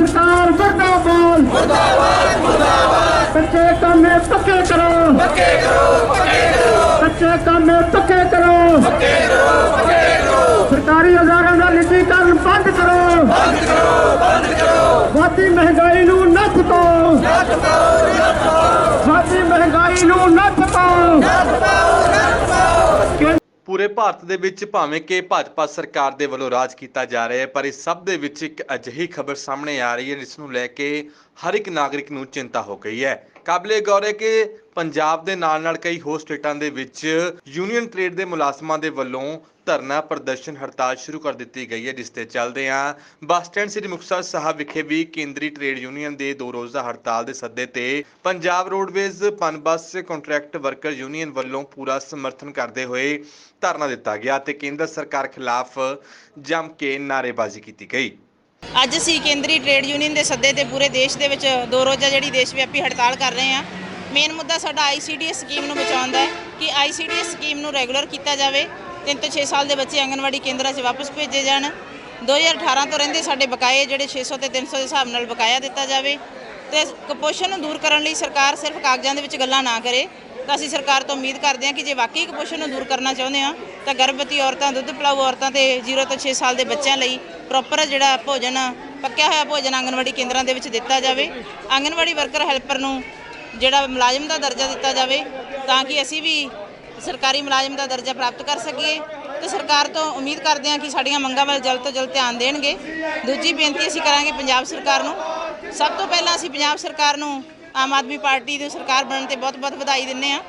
ਸਰਕਾਰ ਮਰਦਾਬਾਦ ਮਰਦਾਬਾਦ ਮਰਦਾਬਾਦ ਕੱਚੇ ਕੰਮੇ ਪੱਕੇ ਕਰੋ। ਪੱਕੇ ਕਰੋ ਪੱਕੇ ਕਰੋ। ਕੱਚੇ ਕੰਮੇ ਪੱਕੇ ਕਰੋ। ਪੱਕੇ ਕਰੋ ਪੱਕੇ ਕਰੋ। ਸਰਕਾਰੀ ਹਜ਼ਾਰਾਂ ਦਾ ਨਿੱਜੀਕਰਨ ਬੰਦ ਕਰੋ। ਬੰਦ ਕਰੋ ਬੰਦ ਕਰੋ। ਵਾਦੀ ਮਹਿੰਗਾਈ ਨੂੰ ਨੱਥ ਪਾਓ। ਨੱਥ ਪਾਓ ਨੱਥ ਪਾਓ ਵਾਦੀ ਮਹਿੰਗਾਈ ਨੂੰ ਨੱਥ ਪਾਓ ਪੂਰੇ ਭਾਰਤ ਦੇ ਵਿੱਚ ਭਾਵੇਂ ਕਿ ਭਾਜਪਾ ਸਰਕਾਰ ਦੇ ਵੱਲੋਂ ਰਾਜ ਕੀਤਾ ਜਾ ਰਿਹਾ ਹੈ, ਪਰ ਇਸ ਸਭ ਦੇ ਵਿੱਚ ਇੱਕ ਅਜਿਹੀ ਖਬਰ ਸਾਹਮਣੇ ਆ ਰਹੀ ਹੈ, ਜਿਸ ਨੂੰ ਲੈ ਕੇ ਹਰ ਇੱਕ ਨਾਗਰਿਕ ਨੂੰ ਚਿੰਤਾ ਹੋ ਗਈ ਹੈ। ਕਾਬਲੇ ਗੌਰ ਹੈ ਕਿ ਪੰਜਾਬ ਦੇ ਨਾਲ ਨਾਲ ਕਈ ਹੋਰ ਸਟੇਟਾਂ ਦੇ ਵਿੱਚ ਯੂਨੀਅਨ ਟ੍ਰੇਡ ਦੇ ਮੁਲਾਜ਼ਮਾਂ ਦੇ ਵੱਲੋਂ ਧਰਨਾ ਪ੍ਰਦਰਸ਼ਨ ਹੜਤਾਲ ਸ਼ੁਰੂ ਕਰ ਦਿੱਤੀ ਗਈ ਹੈ, ਜਿਸ ਤੇ ਚੱਲਦੇ ਆ ਬੱਸ ਸਟੈਂਡ ਸ੍ਰੀ ਮੁਕਤਸਰ ਸਾਹਿਬ ਵਿਖੇ ਵੀ ਕੇਂਦਰੀ ਟ੍ਰੇਡ ਯੂਨੀਅਨ ਦੇ ਦੋ ਰੋਜ਼ਾ ਹੜਤਾਲ ਦੇ ਸੱਦੇ ਤੇ ਪੰਜਾਬ ਰੋਡਵੇਜ਼ ਪਨ ਬੱਸ ਕੰਟਰੈਕਟ ਵਰਕਰ ਯੂਨੀਅਨ ਵੱਲੋਂ ਪੂਰਾ ਸਮਰਥਨ ਕਰਦੇ ਹੋਏ ਧਰਨਾ ਦਿੱਤਾ ਗਿਆ ਤੇ ਕੇਂਦਰ ਸਰਕਾਰ ਖਿਲਾਫ ਜੰਮ ਕੇ ਨਾਅਰੇਬਾਜ਼ੀ ਕੀਤੀ ਗਈ। ਅੱਜ ਅਸੀਂ ਕੇਂਦਰੀ ਟ੍ਰੇਡ ਯੂਨੀਅਨ ਦੇ ਸੱਦੇ ਤੇ ਪੂਰੇ ਦੇਸ਼ ਦੇ ਵਿੱਚ ਦੋ ਰੋਜ਼ਾ ਜਿਹੜੀ ਦੇਸ਼ ਵਿਆਪੀ ਹੜਤਾਲ ਕਰ ਰਹੇ ਹਾਂ। ਮੇਨ ਮੁੱਦਾ ਸਾਡਾ ਆਈਸੀਡੀਐਸ ਸਕੀਮ ਨੂੰ ਬਚਾਉਣ ਦਾ ਹੈ ਕਿ ਆਈਸੀਡੀਐਸ ਸਕੀਮ ਨੂੰ ਰੈਗੂਲਰ ਕੀਤਾ ਜਾਵੇ 3 ਤੋਂ 6 ਸਾਲ ਦੇ ਬੱਚੇ ਆਂਗਨਵਾੜੀ ਕੇਂਦਰਾਂ 'ਚ ਵਾਪਸ ਭੇਜੇ ਜਾਣ। 2018 ਤੋਂ ਰਹਿੰਦੇ ਸਾਡੇ ਬਕਾਏ ਜਿਹੜੇ 600 ਤੇ 300 ਦੇ ਹਿਸਾਬ ਨਾਲ ਬਕਾਇਆ ਦਿੱਤਾ ਜਾਵੇ। ਤੇ ਕੁਪੋਸ਼ਣ ਨੂੰ ਦੂਰ ਕਰਨ ਲਈ ਸਰਕਾਰ ਸਿਰਫ ਕਾਗਜ਼ਾਂ ਦੇ ਵਿੱਚ ਗੱਲਾਂ ਨਾ ਕਰੇ। ਤਾਂ ਅਸੀਂ ਸਰਕਾਰ ਤੋਂ ਉਮੀਦ ਕਰਦੇ ਹਾਂ ਕਿ ਜੇ ਵਾਕਈ ਕੁਪੋਸ਼ਣ ਨੂੰ ਦੂਰ ਕਰਨਾ ਚਾਹੁੰਦੇ ਆ ਤਾਂ ਗਰਭਵਤੀ ਔਰਤਾਂ, ਦੁੱਧ ਪਿਲਾਊ ਔਰਤਾਂ ਤੇ 0 ਤੋਂ 6 ਸਾਲ ਦੇ ਬੱਚਿਆਂ ਲਈ ਪ੍ਰੋਪਰ ਜਿਹੜਾ ਭੋਜਨ, ਪੱਕਿਆ ਹੋਇਆ ਭੋਜਨ ਆਂਗਨਵਾੜੀ ਕੇਂਦਰਾਂ ਦੇ ਵਿੱਚ ਦਿੱਤਾ ਜਾਵੇ। ਆਂਗਨਵਾੜੀ ਵਰਕਰ ਹੈਲਪਰ ਨੂੰ ਜਿਹੜਾ ਮੁਲਾਜ਼ਮ ਦਾ ਦਰਜਾ ਦਿੱਤਾ ਜਾਵੇ ਤਾਂ ਕਿ ਅਸੀਂ ਵੀ ਸਰਕਾਰੀ ਮੁਲਾਜ਼ਮ ਦਾ ਦਰਜਾ ਪ੍ਰਾਪਤ ਕਰ ਸਕੀਏ। ਤੇ ਸਰਕਾਰ ਤੋਂ ਉਮੀਦ ਕਰਦੇ ਹਾਂ ਕਿ ਸਾਡੀਆਂ ਮੰਗਾਂ ਵੱਲ ਜਲਦ ਤੋਂ ਜਲਦ ਧਿਆਨ ਦੇਣਗੇ। ਦੂਜੀ ਬੇਨਤੀ ਅਸੀਂ ਕਰਾਂਗੇ ਪੰਜਾਬ ਸਰਕਾਰ ਨੂੰ। ਸਭ ਤੋਂ ਪਹਿਲਾਂ ਅਸੀਂ ਪੰਜਾਬ ਸਰਕਾਰ ਨੂੰ ਆਮ ਆਦਮੀ ਪਾਰਟੀ ਦੀ ਸਰਕਾਰ ਬਣਨ ਤੇ ਬਹੁਤ-ਬਹੁਤ ਵਧਾਈ ਦਿੰਦੇ ਹਾਂ।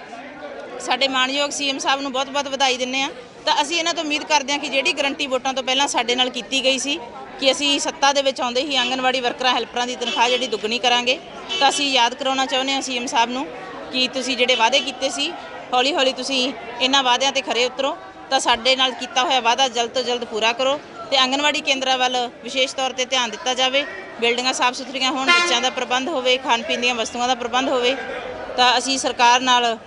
ਸਾਡੇ ਮਾਨਯੋਗ ਸੀਐਮ ਸਾਹਿਬ ਨੂੰ ਬਹੁਤ-ਬਹੁਤ ਵਧਾਈ ਦਿੰਦੇ ਆ ਤਾਂ ਅਸੀਂ ਇਹਨਾਂ ਤੋਂ ਉਮੀਦ ਕਰਦੇ ਹਾਂ ਕਿ ਜਿਹੜੀ ਗਰੰਟੀ ਵੋਟਾਂ ਤੋਂ ਪਹਿਲਾਂ ਸਾਡੇ ਨਾਲ ਕੀਤੀ ਗਈ ਸੀ ਕਿ ਅਸੀਂ ਸੱਤਾ ਦੇ ਵਿੱਚ ਆਉਂਦੇ ਹੀ ਆਂਗਨਵਾੜੀ ਵਰਕਰਾਂ, ਹੈਲਪਰਾਂ ਦੀ ਤਨਖਾਹ ਜਿਹੜੀ ਦੁੱਗਣੀ ਕਰਾਂਗੇ, ਤਾਂ ਅਸੀਂ ਯਾਦ ਕਰਾਉਣਾ ਚਾਹੁੰਦੇ ਹਾਂ ਸੀਐਮ ਸਾਹਿਬ ਨੂੰ ਕਿ ਤੁਸੀਂ ਜਿਹੜੇ ਵਾਅਦੇ ਕੀਤੇ ਸੀ, ਹੌਲੀ-ਹੌਲੀ ਤੁਸੀਂ ਇਹਨਾਂ ਵਾਅਦਿਆਂ ਤੇ ਖਰੇ ਉਤਰੋ, ਤਾਂ ਸਾਡੇ ਨਾਲ ਕੀਤਾ ਹੋਇਆ ਵਾਅਦਾ ਜਲਦ ਤੋਂ ਜਲਦ ਪੂਰਾ ਕਰੋ ਤੇ ਆਂਗਨਵਾੜੀ ਕੇਂਦਰਾਂ ਵੱਲ ਵਿਸ਼ੇਸ਼ ਤੌਰ ਤੇ ਧਿਆਨ ਦਿੱਤਾ ਜਾਵੇ, ਬਿਲਡਿੰਗਾਂ ਸਾਫ਼ ਸੁਥਰੀਆਂ ਹੋਣ, ਬੱਚਿਆਂ ਦਾ ਪ੍ਰਬੰਧ ਹੋਵੇ ਖਾਣ ਪੀਣ ਦੀਆਂ ਵਸਤੂਆਂ ਦਾ ਪ੍ਰਬੰਧ ਹੋਵੇ, ਤਾਂ ਅਸੀਂ ਸਰਕਾਰ ਨਾਲ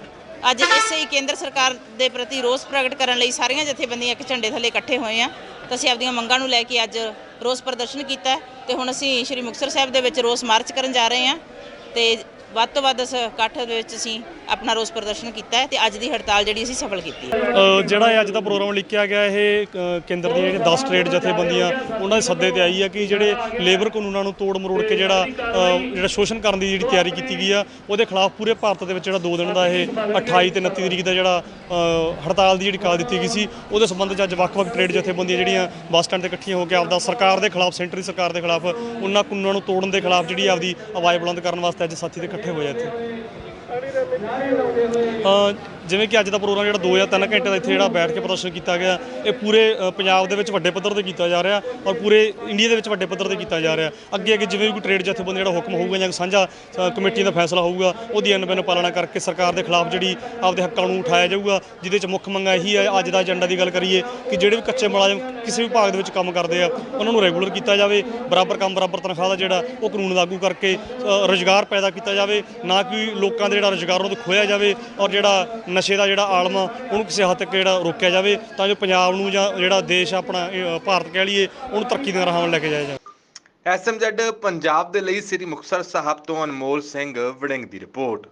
ਅੱਜ ਇਸੇ ਹੀ ਕੇਂਦਰ ਸਰਕਾਰ ਦੇ ਪ੍ਰਤੀ ਰੋਸ ਪ੍ਰਗਟ ਕਰਨ ਲਈ ਸਾਰੀਆਂ ਜਥੇਬੰਦੀਆਂ ਇੱਕ ਝੰਡੇ ਥੱਲੇ ਇਕੱਠੇ ਹੋਏ ਆ। ਤਾਂ ਅਸੀਂ ਆਪਦੀਆਂ ਮੰਗਾਂ ਨੂੰ ਲੈ ਕੇ ਅੱਜ ਰੋਸ ਪ੍ਰਦਰਸ਼ਨ ਕੀਤਾ ਹੈ ਤੇ ਹੁਣ ਅਸੀਂ ਸ਼੍ਰੀ ਮੁਕਤਸਰ ਸਾਹਿਬ ਦੇ ਵਿੱਚ ਰੋਸ ਮਾਰਚ ਕਰਨ ਜਾ ਰਹੇ ਹਾਂ। ਤੇ ਵੱਧ ਤੋਂ ਵੱਧ ਇਸ ਇਕੱਠ ਦੇ ਵਿੱਚ ਅਸੀਂ ਆਪਣਾ ਰੋਸ ਪ੍ਰਦਰਸ਼ਨ ਕੀਤਾ ਹੈ ਤੇ ਅੱਜ ਦੀ ਹੜਤਾਲ ਜਿਹੜੀ ਅਸੀਂ ਸਫਲ ਕੀਤੀ ਹੈ। ਅ, ਜਿਹੜਾ ਇਹ ਅੱਜ ਦਾ ਪ੍ਰੋਗਰਾਮ ਲਿਖਿਆ ਗਿਆ ਇਹ ਅ, ਕੇਂਦਰ ਦੀਆਂ ਜਿਹੜੀਆਂ 10 ਟ੍ਰੇਡ ਜਥੇਬੰਦੀਆਂ ਉਹਨਾਂ ਦੇ ਸੱਦੇ ਤੇ ਆਈ ਹੈ ਕਿ ਜਿਹੜੇ ਲੇਬਰ ਕਾਨੂੰਨਾਂ ਨੂੰ ਤੋੜ ਮਰੋੜ ਕੇ ਜਿਹੜਾ ਅ, ਜਿਹੜਾ ਸ਼ੋਸ਼ਣ ਕਰਨ ਦੀ ਜਿਹੜੀ ਤਿਆਰੀ ਕੀਤੀ ਗਈ ਆ ਉਹਦੇ ਖਿਲਾਫ ਪੂਰੇ ਭਾਰਤ ਦੇ ਵਿੱਚ ਜਿਹੜਾ 2 ਦਿਨ ਦਾ ਇਹ 28 ਤੇ 29 ਤਰੀਕ ਦਾ ਜਿਹੜਾ ਅ, ਹੜਤਾਲ ਦੀ ਜਿਹੜੀ ਕਾਲ ਦਿੱਤੀ ਗਈ ਸੀ ਉਹਦੇ ਸੰਬੰਧ 'ਚ ਅੱਜ ਵੱਖ-ਵੱਖ ਟ੍ਰੇਡ ਜਥੇਬੰਦੀਆਂ ਜਿਹੜੀਆਂ ਬੱਸ ਸਟੈਂਡ ਤੇ ਇਕੱਠੀਆਂ ਹੋ ਕੇ ਆਪਦਾ ਸਰਕਾਰ ਦੇ ਖਿਲਾਫ ਸੈਂਟਰੀ ਸਰਕਾਰ ਦੇ ਖਿਲਾਫ ਉਹਨਾਂ ਕਾਨੂੰਨਾਂ ਨੂੰ ਤੋੜਨ ਦੇ ਖਿਲਾਫ ਜਿਹੜੀ ਆਪਦੀ ਆਵਾਜ਼ ਬੁਲੰਦ ਕਰਨ ਵਾਸਤੇ ਅੱਜ ਸਾਥੀ ਤੇ ਇਕੱਠੇ ਹੋਏ ਇੱਥੇ ਅ, ਜਿਵੇਂ ਕਿ ਅੱਜ ਦਾ ਪ੍ਰੋਗਰਾਮ ਜਿਹੜਾ 2 ਜਾਂ 3 ਘੰਟੇ ਦਾ ਇੱਥੇ ਜਿਹੜਾ ਬੈਠ ਕੇ ਪ੍ਰਦਰਸ਼ਨ ਕੀਤਾ ਗਿਆ ਇਹ ਪੂਰੇ ਪੰਜਾਬ ਦੇ ਵਿੱਚ ਵੱਡੇ ਪੱਧਰ ਤੇ ਕੀਤਾ ਜਾ ਰਿਹਾ ਔਰ ਪੂਰੇ ਇੰਡੀਆ ਦੇ ਵਿੱਚ ਵੱਡੇ ਪੱਧਰ ਤੇ ਕੀਤਾ ਜਾ ਰਿਹਾ। ਅੱਗੇ ਅੱਗੇ ਜਿਵੇਂ ਵੀ ਕੋਈ ਟ੍ਰੇਡ ਜਥੇਬੰਦੀ ਜਿਹੜਾ ਹੁਕਮ ਹੋਊਗਾ ਜਾਂ ਸਾਂਝਾ ਕਮੇਟੀ ਦਾ ਫੈਸਲਾ ਹੋਊਗਾ ਉਹਦੀ ਅਨਬਨ ਪਾਲਣਾ ਕਰਕੇ ਸਰਕਾਰ ਦੇ ਖਿਲਾਫ ਜਿਹੜੀ ਆਪਦੇ ਹੱਕਾਂ ਨੂੰ ਉਠਾਇਆ ਜਾਊਗਾ ਜਿਹਦੇ ਚ ਮੁੱਖ ਮੰਗਾਂ ਇਹੀ ਹੈ ਅੱਜ ਦਾ ਏਜੰਡਾ ਦੀ ਗੱਲ ਕਰੀਏ ਕਿ ਜਿਹੜੇ ਵੀ ਕੱਚੇ ਮੁਲਾਜ਼ਮ ਕਿਸੇ ਵੀ ਭਾਗ ਦੇ ਵਿੱਚ ਕੰਮ ਕਰਦੇ ਆ ਉਹਨਾਂ ਨੂੰ ਰੈਗੂਲਰ ਕੀਤਾ ਜਾਵੇ ਬਰਾਬਰ ਕੰਮ ਬਰਾਬਰ ਤਨਖਾਹ ਦਾ ਜਿਹੜਾ ਉਹ ਕਾਨੂੰਨ ਲਾਗੂ ਕਰਕੇ ਅ, ਰੁਜ਼ਗਾਰ ਪੈਦਾ ਕੀਤਾ ਜਾਵੇ ਨਾ ਕਿ ਲੋਕਾਂ ਦੇ ਜਿਹੜਾ ਰੁਜ਼ਗਾਰ ਉਹਨਾਂ ਤੋਂ ਖੋਇਆ ਜਾਵੇ ਔਰ ਜਿਹੜਾ ਨਸ਼ੇ ਦਾ ਜਿਹੜਾ ਆਲਮ ਆ, ਉਹਨੂੰ ਕਿਸੇ ਹੱਦ ਤੱਕ ਜਿਹੜਾ ਰੋਕਿਆ ਜਾਵੇ, ਤਾਂ ਜੋ ਪੰਜਾਬ ਨੂੰ ਜਾਂ ਜਿਹੜਾ ਦੇਸ਼ ਆਪਣਾ ਭਾਰਤ ਕਹਿ ਲਈਏ, ਉਹਨੂੰ ਤਰੱਕੀ ਦੇ ਰਾਹਾਂ ਲੈ ਕੇ ਜਾਇਆ ਜਾਵੇ। ਐਸਐਮਜ਼ੈਡ ਪੰਜਾਬ ਦੇ ਲਈ ਸ੍ਰੀ ਮੁਕਤਸਰ ਸਾਹਿਬ ਤੋਂ ਅਨਮੋਲ ਸਿੰਘ ਵੜਿੰਗ ਦੀ ਰਿਪੋਰਟ।